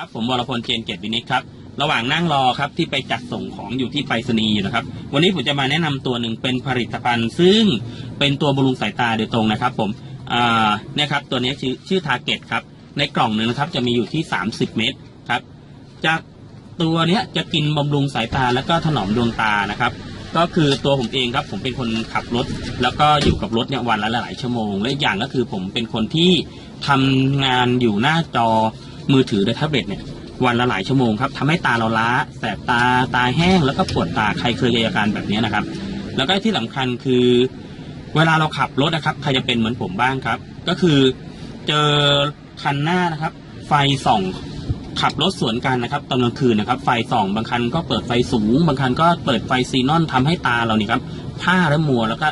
ครับผมวรพลเจนเกียรติวินิจครับระหว่างนั่งรอครับที่ไปจัดส่งของอยู่ที่ไปรษณีย์อยู่นะครับ วันนี้ผมจะมาแนะนำตัวหนึ่งเป็นผลิตภัณฑ์ ซึ่งเป็นตัวบำรุงสายตาโดยตรงนะครับ ผมอ่าเนี่ยครับตัวนี้ชื่อชื่อทาร์เก็ตครับ ในกล่องหนึ่งนะครับจะมีอยู่ที่ 30 เม็ดครับจากตัวเนี้ยจะกินบำรุงสายตาแล้วก็ถนอมดวงตานะครับ ก็คือตัวผมเองครับ ผมเป็นคนขับรถ แล้วก็อยู่กับรถเนี่ยวันละหลายชั่วโมงและอีกอย่างก็คือผมเป็นคนที่ทำงานอยู่หน้าจอ มือถือโดยแท็บเล็ตเนี่ยวันละหลายชั่วโมงครับทำให้ตาเราล้าแสบตาตาแห้งแล้วก็ปวดตาใครเคยมีอาการแบบนี้นะครับ แล้วก็ที่สำคัญคือ เวลาเราขับรถนะครับ ใครจะเป็นเหมือนผมบ้างครับ ก็คือเจอคันหน้านะครับ ไฟส่องขับรถสวนกันนะครับตอนกลางคืนนะครับ ไฟส่องบางคันก็เปิดไฟสูง บางคันก็เปิดไฟซีนอนทำให้ตาเรานี่ครับผ้าและมัวแล้วก็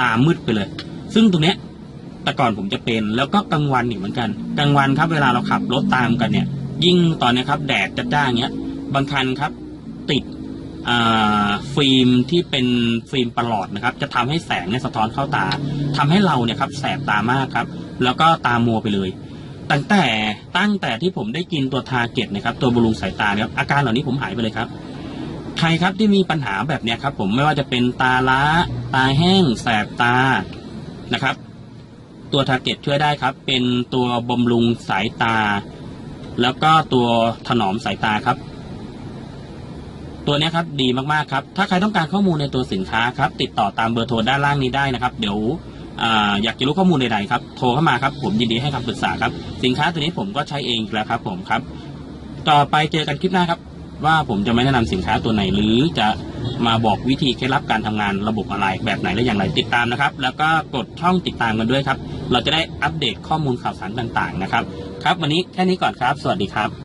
ตามืดไปเลย ซึ่งตรงเนี้ย แต่ก่อนผมจะเป็น แล้วก็กลางวันอีกเหมือนกันกลางวันครับเวลาเราขับรถตามกันเนี่ย ยิ่งตอนนี้ครับ แดดจ้าๆอย่างเงี้ย บางคันครับ ติดฟิล์มที่เป็นฟิล์มประหลอดนะครับ จะทำให้แสงเนี่ยสะท้อนเข้าตาทำให้เราเนี่ยครับแสบตามากครับ แล้วก็ตามัวไปเลยตั้งแต่ตั้งแต่ที่ผมได้กินตัวทาเก็ตนะครับ ตัวบำรุงสายตาเนี่ยครับอาการเหล่านี้ผมหายไปเลยครับ ใครครับที่มีปัญหาแบบเนี้ยครับ ผมไม่ว่าจะเป็นตาล้า ตาแห้ง แสบตานะครับ ตัวทาเก็ตช่วยได้ครับ เป็นตัวบำรุงสายตา แล้วก็ตัวถนอมสายตาครับ ตัวนี้ครับดีมากๆครับ ถ้าใครต้องการข้อมูลในตัวสินค้าครับ ติดต่อตามเบอร์โทรด้านล่างนี้ได้นะครับ เดี๋ยวออยากจะรู้ข้อมูลใดๆครับ โทรเข้ามาครับ ผมยินดีให้คำปรึกษาครับ สินค้าตัวนี้ผมก็ใช้เองแล้วครับ ผมครับ ต่อไปเจอกันคลิปหน้าครับ ว่าผมจะไม่แนะนำสินค้าตัวไหน หรือจะมาบอกวิธีเคล็ดลับการทำงานระบบอะไรแบบไหนและอย่างไรติดตามนะครับ แล้วก็กดช่องติดตามกันด้วยครับ เราจะได้อัปเดตข้อมูลข่าวสารต่างๆนะครับ ครับ วันนี้แค่นี้ก่อนครับ สวัสดีครับ